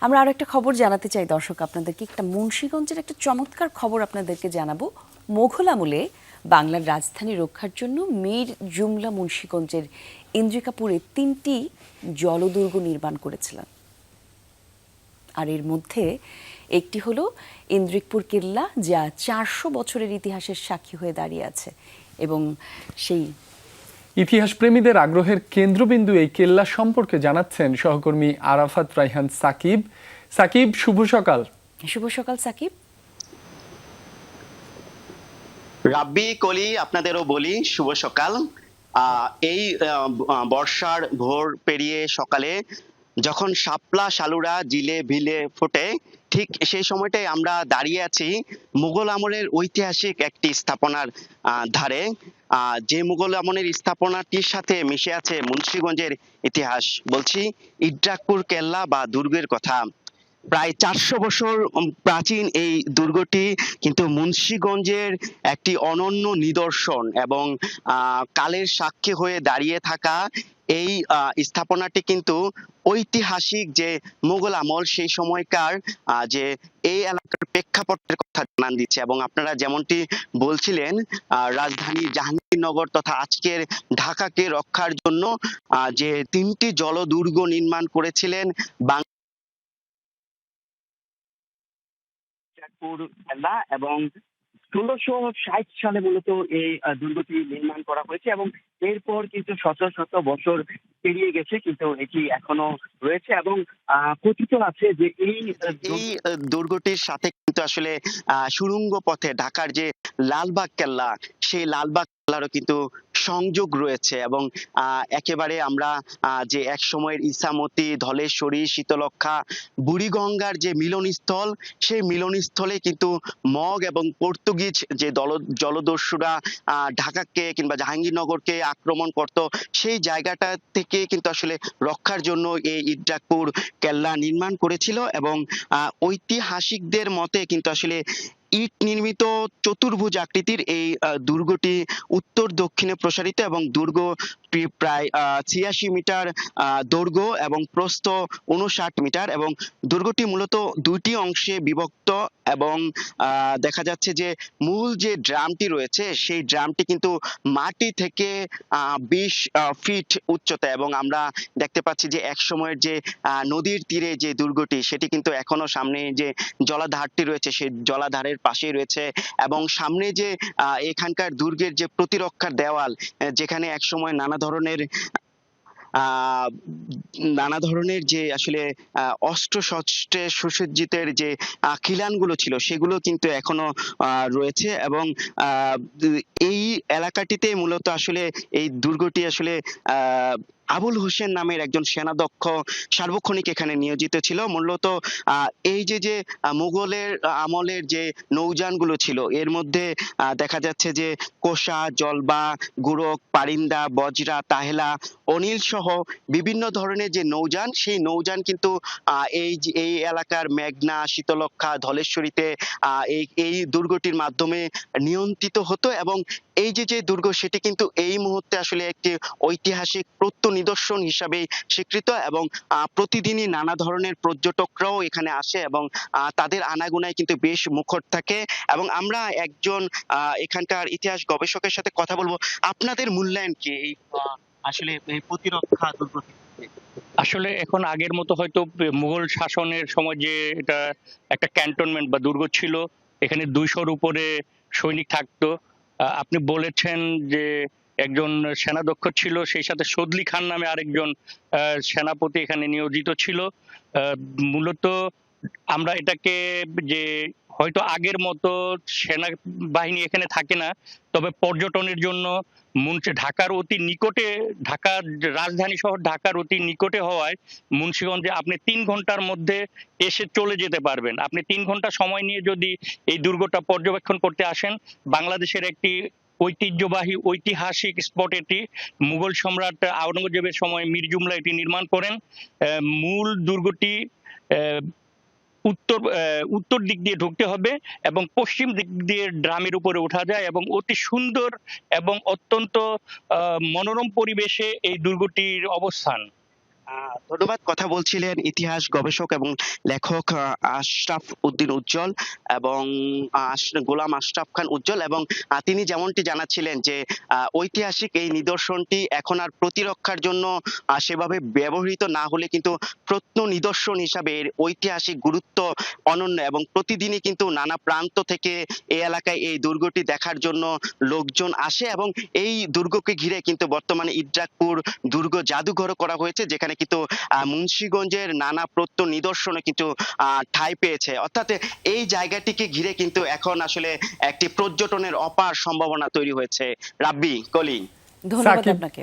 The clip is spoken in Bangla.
আমরা আরও একটা খবর জানাতে চাই, দর্শক, আপনাদেরকে। একটা মুন্সীগঞ্জের একটা চমৎকার খবর আপনাদেরকে জানাব। মোঘল আমলে বাংলার রাজধানী রক্ষার জন্য মীর জুমলা মুন্সীগঞ্জের ইন্দ্রিকাপুরে তিনটি জলদুর্গ নির্মাণ করেছিলেন। আর এর মধ্যে একটি হলো ইন্দ্রিকপুর কেল্লা, যা চারশো বছরের ইতিহাসের সাক্ষী হয়ে দাঁড়িয়ে আছে। এবং সেই ইতিহাস প্রেমীদের আগ্রহের কেন্দ্রবিন্দু এই কেল্লা সম্পর্কে জানাচ্ছেন সহকর্মী আরাফাত রাইহান সাকিব। সাকিব শুভ সকাল। শুভ সকাল সাকিব। রাব্বি কলি আপনাদেরও বলি শুভ সকাল। আহ, এই বর্ষার ভোর পেরিয়ে সকালে যখন শাপলা, শালুরা, জিলে, ভিলে ফোটে, ঠিক সেই সময়টাই আমরা দাঁড়িয়ে আছি মুঘল আমলের ঐতিহাসিক একটি স্থাপনার ধারে। যে মুঘল আমলের স্থাপনাটির সাথে মিশে আছে মুন্সিগঞ্জের ইতিহাস। বলছি, ইড্রাকপুর, কেল্লা বা দুর্গের কথা। প্রায় চারশো বছর প্রাচীন এই দুর্গটি কিন্তু মুন্সিগঞ্জের একটি অনন্য নিদর্শন এবং কালের সাক্ষী হয়ে দাঁড়িয়ে থাকা এই স্থাপনাটি কিন্তু ঐতিহাসিক যে মুঘল আমল সেই সময়কার যে এই এলাকার প্রেক্ষাপটের কথা জানান দিচ্ছে। এবং আপনারা যেমনটি বলছিলেন রাজধানী জাহাঙ্গীরনগর তথা আজকের ঢাকাকে রক্ষার জন্য যে তিনটি জলদুর্গ নির্মাণ করেছিলেন, বাং মির্জাপুর এবং ষোলোশো ষাট সালে মূলত এই দুর্গটি নির্মাণ করা হয়েছে এবং এরপর কিন্তু শত শত বছর পেরিয়ে গেছে কিন্তু এটি এখনও রয়েছে এবং কথিত আছে যে এই এই দুর্গটির সাথে কিন্তু আসলে আহ, সুড়ঙ্গ পথে ঢাকার যে লালবাগ কেল্লা সেই লালবাগ কেল্লারও কিন্তু সংযোগ রয়েছে এবং একেবারে আমরা যে এক সময়ের ইসামতি ধলেশ্বরী শীতলক্ষা বুড়িগঙ্গার যে মিলনস্থল সেই মিলনস্থলে কিন্তু মগ এবং পর্তুগিজ যে দল জলদস্যুরা ঢাকাকে কিংবা জাহাঙ্গীরনগরকে আক্রমণ করত। সেই জায়গাটা থেকে কিন্তু আসলে রক্ষার জন্য এই ইদ্রাকপুর কেল্লা নির্মাণ করেছিল এবং ঐতিহাসিকদের মতে কিন্তু আসলে ইট নির্মিত চতুর্ভুজ আকৃতির এই দুর্গটি উত্তর, দক্ষিণে প্রসারিত এবং দুর্গ প্রায় ছিয়াশি মিটার দৈর্ঘ্য এবং প্রস্থ উনষাট মিটার এবং দুর্গটি মূলত দুইটি অংশে বিভক্ত এবং দেখা যাচ্ছে যে মূল যে ড্রামটি রয়েছে সেই ড্রামটি কিন্তু মাটি থেকে বিশ ফিট উচ্চতা এবং আমরা দেখতে পাচ্ছি যে এক সময়ের যে নদীর তীরে যে দুর্গটি সেটি কিন্তু এখনও সামনে যে জলাধারটি রয়েছে সেই জলাধারের পাশেই রয়েছে এবং সামনে যে এখানকার দুর্গের যে প্রতিরক্ষার দেওয়াল যেখানে এক সময় নানা ধরনের নানা ধরনের যে আসলে অস্ত্র শস্ত্রে সুসজ্জিতের যে খিলানগুলো ছিল, সেগুলো কিন্তু এখনও রয়েছে এবং এই এলাকাটিতে মূলত আসলে এই দুর্গটি আসলে আবুল হোসেন নামের একজন সেনাদক্ষ সার্বক্ষণিক এখানে নিয়োজিত ছিল। মূলত এই যে যে মুঘলের আমলের যে নৌযানগুলো ছিল, এর মধ্যে দেখা যাচ্ছে যে কোষা, জলবা, গুরক, পারিন্দা, বজরা, তাহেলা অনিল সহ বিভিন্ন ধরনের যে নৌযান, সেই নৌযান কিন্তু এই এই এলাকার মেঘনা শীতলক্ষা ধলেশ্বরীতে এই এই দুর্গটির মাধ্যমে নিয়ন্ত্রিত হতো এবং এই যে যে দুর্গ, সেটি কিন্তু এই মুহূর্তে আসলে একটি ঐতিহাসিক প্রত্য নিদর্শন হিসাবে স্বীকৃত এবং প্রতিদিনই নানা ধরনের পর্যটকরাও এখানে আসে এবং তাদের আনাগোনায় কিন্তু বেশ মুখর থাকে এবং আমরা একজন এখানকার ইতিহাস গবেষকের সাথে কথা বলব। আপনাদের মূল্যায়ন কি? এই আসলে প্রতিরক্ষা দুর্গ আসলে এখন আগের মতো হয়তো মুঘল শাসনের সময় যে এটা একটা ক্যান্টনমেন্ট বা দুর্গ ছিল, এখানে দুইশোর উপরে সৈনিক থাকতো। আপনি বলেছেন যে একজন সেনাধ্যক্ষ ছিল, সেই সাথে সদলি খান নামে আরেকজন সেনাপতি এখানে নিয়োজিত ছিল। মূলত আমরা এটাকে যে হয়তো আগের মতো সেনা বাহিনী এখানে থাকে না, তবে পর্যটনের জন্য মুন্সি, ঢাকার অতি নিকটে, ঢাকার রাজধানী শহর ঢাকার অতি নিকটে হওয়ায় মুন্সিগঞ্জে আপনি তিন ঘণ্টার মধ্যে এসে চলে যেতে পারবেন। আপনি তিন ঘণ্টা সময় নিয়ে যদি এই দুর্গটা পর্যবেক্ষণ করতে আসেন, বাংলাদেশের একটি ঐতিহ্যবাহী, ঐতিহাসিক স্পট এটি। মুঘল সম্রাট আওরঙ্গজেবের সময় মীর জুমলা এটি নির্মাণ করেন। মূল দুর্গটি উত্তর উত্তর দিক দিয়ে ঢুকতে হবে এবং পশ্চিম দিক দিয়ে ড্রামের উপরে ওঠা যায় এবং অতি সুন্দর এবং অত্যন্ত মনোরম পরিবেশে এই দুর্গটির অবস্থান। ধন্যবাদ। কথা বলছিলেন ইতিহাস গবেষক এবং লেখক আশরাফ উদ্দিন উজ্জ্বল এবং গোলাম আশরাফ খান উজ্জ্বল এবং তিনি যেমনটি জানাচ্ছিলেন যে ঐতিহাসিক এই নিদর্শনটি এখন আর প্রতিরক্ষার জন্য সেভাবে ব্যবহৃত না হলে কিন্তু প্রত্ন নিদর্শন হিসাবে এর ঐতিহাসিক গুরুত্ব অনন্য এবং প্রতিদিনই কিন্তু নানা প্রান্ত থেকে এই এলাকায় এই দুর্গটি দেখার জন্য লোকজন আসে এবং এই দুর্গকে ঘিরে কিন্তু বর্তমানে ইদ্রাকপুর দুর্গ জাদুঘর করা হয়েছে, যেখানে কিন্তু আহ, মুন্সিগঞ্জের নানা প্রত্য নিদর্শনে কিন্তু আহ, ঠাঁই পেয়েছে। অর্থাৎ এই জায়গাটিকে ঘিরে কিন্তু এখন আসলে একটি পর্যটনের অপার সম্ভাবনা তৈরি হয়েছে। রাব্বি কলি ধন্যবাদ আপনাকে।